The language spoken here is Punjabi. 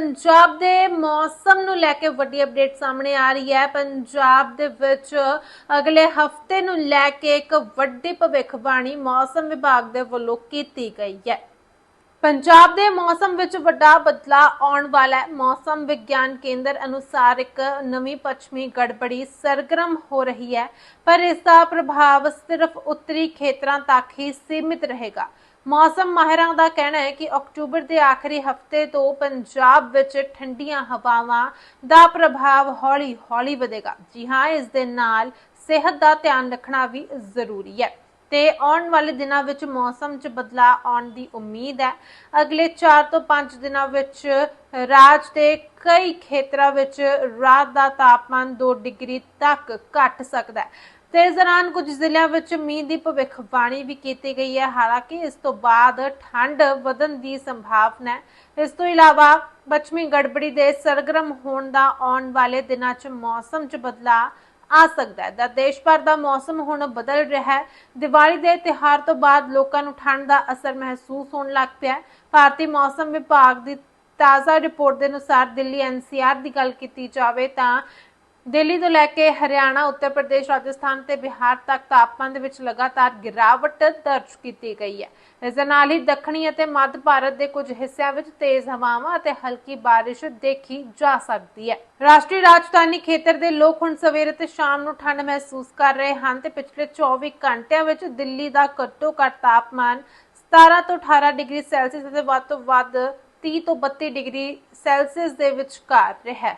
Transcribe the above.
ਪੰਜਾਬ ਦੇ ਮੌਸਮ ਨੂੰ ਲੈ ਕੇ ਵੱਡੀ ਅਪਡੇਟ ਸਾਹਮਣੇ ਆ ਰਹੀ ਹੈ। ਪੰਜਾਬ ਦੇ ਵਿੱਚ ਅਗਲੇ ਹਫ਼ਤੇ ਨੂੰ ਲੈ ਕੇ ਇੱਕ ਵੱਡੀ ਭਵਿੱਖਬਾਣੀ ਮੌਸਮ ਵਿਭਾਗ ਦੇ ਵੱਲੋਂ ਕੀਤੀ ਗਈ ਹੈ। ਪੰਜਾਬ ਦੇ ਮੌਸਮ ਵਿੱਚ ਵੱਡਾ ਬਦਲਾਅ ਆਉਣ ਵਾਲਾ ਹੈ। ਮੌਸਮ ਵਿਗਿਆਨ ਕੇਂਦਰ ਅਨੁਸਾਰ ਇੱਕ ਨਵੀਂ ਪੱਛਮੀ ਗੜਬੜੀ ਸਰਗਰਮ ਹੋ ਰਹੀ ਹੈ, ਪਰ ਇਸ ਦਾ ਪ੍ਰਭਾਵ ਸਿਰਫ ਉੱਤਰੀ ਖੇਤਰਾਂ ਤੱਕ ਹੀ ਸੀਮਿਤ ਰਹੇਗਾ। ਮੌਸਮ ਮਾਹਿਰਾਂ ਦਾ ਕਹਿਣਾ ਹੈ ਕਿ ਅਕਤੂਬਰ ਦੇ ਆਖਰੀ ਹਫ਼ਤੇ ਤੋਂ ਪੰਜਾਬ ਵਿੱਚ ਠੰਡੀਆਂ ਹਵਾਵਾਂ ਦਾ ਪ੍ਰਭਾਵ ਹੌਲੀ-ਹੌਲੀ ਵਧੇਗਾ। ਜੀ ਹਾਂ, ਇਸ ਦੇ ਨਾਲ ਸਿਹਤ ਦਾ ਧਿਆਨ ਰੱਖਣਾ ਵੀ ਜ਼ਰੂਰੀ ਹੈ। ਤੇ ਆਉਣ ਵਾਲੇ ਦਿਨਾਂ ਵਿੱਚ ਮੌਸਮ 'ਚ ਬਦਲਾਅ ਆਉਣ ਦੀ ਉਮੀਦ ਹੈ। ਅਗਲੇ 4 ਤੋਂ 5 ਦਿਨਾਂ ਵਿੱਚ ਰਾਜ ਦੇ ਕਈ ਖੇਤਰਾਂ ਵਿੱਚ ਰਾਤ ਦਾ ਤਾਪਮਾਨ 2 ਡਿਗਰੀ ਤੱਕ ਘਟ ਸਕਦਾ ਹੈ। ਤੇ ਇਸ ਦੌਰਾਨ ਕੁਝ ਜ਼ਿਲ੍ਹਿਆਂ ਵਿੱਚ ਮੀਂਹ ਦੀ ਭਵਿੱਖਬਾਣੀ ਵੀ ਕੀਤੀ ਗਈ ਹੈ। ਹਾਲਾਂਕਿ ਇਸ ਤੋਂ ਬਾਅਦ ਠੰਡ ਵਧਣ ਦੀ ਸੰਭਾਵਨਾ ਹੈ। ਇਸ ਤੋਂ ਇਲਾਵਾ ਪੱਛਮੀ ਗੜਬੜੀ ਦੇ ਸਰਗਰਮ ਹੋਣ ਦਾ ਆਉਣ ਵਾਲੇ ਦਿਨਾਂ 'ਚ ਮੌਸਮ 'ਚ ਬਦਲਾਅ ਆ ਸਕਦਾ ਹੈ। ਦਾ ਦੇਸ਼ ਭਰ ਦਾ ਮੌਸਮ ਹੁਣ ਬਦਲ ਰਿਹਾ ਹੈ। ਦੀਵਾਲੀ ਦੇ ਤਿਉਹਾਰ ਤੋਂ ਬਾਅਦ ਲੋਕਾਂ ਨੂੰ ਠੰਡ ਦਾ ਅਸਰ ਮਹਿਸੂਸ ਹੋਣ ਲੱਗ ਪਿਆ ਹੈ। ਭਾਰਤੀ ਮੌਸਮ ਵਿਭਾਗ ਦੀ ਤਾਜ਼ਾ ਰਿਪੋਰਟ ਦੇ ਅਨੁਸਾਰ ਦਿੱਲੀ ਐਨਸੀਆਰ ਦੀ ਗੱਲ ਕੀਤੀ ਜਾਵੇ ਤਾਂ ਦਿੱਲੀ ਤੋਂ ਲੈ ਕੇ ਹਰਿਆਣਾ, ਉੱਤਰ ਪ੍ਰਦੇਸ਼, ਰਾਜਸਥਾਨ ਤੇ ਬਿਹਾਰ ਤੱਕ ਤਾਪਮਾਨ ਦੇ ਵਿੱਚ ਲਗਾਤਾਰ ਗਿਰਾਵਟ ਦਰਜ ਕੀਤੀ ਗਈ ਹੈ। ਇਸ ਦੇ ਨਾਲ ਹੀ ਦੱਖਣੀ ਅਤੇ ਮੱਧ ਭਾਰਤ ਦੇ ਕੁਝ ਹਿੱਸਿਆਂ ਵਿੱਚ ਤੇਜ਼ ਹਵਾਵਾਂ ਅਤੇ ਹਲਕੀ ਬਾਰਿਸ਼ ਦੇਖੀ ਜਾ ਸਕਦੀ ਹੈ। ਰਾਸ਼ਟਰੀ ਰਾਜਧਾਨੀ ਖੇਤਰ ਦੇ ਲੋਕ ਹੁਣ ਸਵੇਰੇ ਤੇ ਸ਼ਾਮ ਨੂੰ ਠੰਡ ਮਹਿਸੂਸ ਕਰ ਰਹੇ ਹਨ ਤੇ ਪਿਛਲੇ 24 ਘੰਟਿਆਂ ਵਿੱਚ ਦਿੱਲੀ ਦਾ ਘੱਟੋ ਘੱਟ ਤਾਪਮਾਨ 17 ਤੋਂ 18 ਡਿਗਰੀ ਸੈਲਸੀਅਸ ਅਤੇ ਵੱਧ ਤੋਂ ਵੱਧ 30 ਤੋਂ 32 ਡਿਗਰੀ ਸੈਲਸੀਅਸ ਦੇ ਵਿਚਕਾਰ ਰਿਹਾ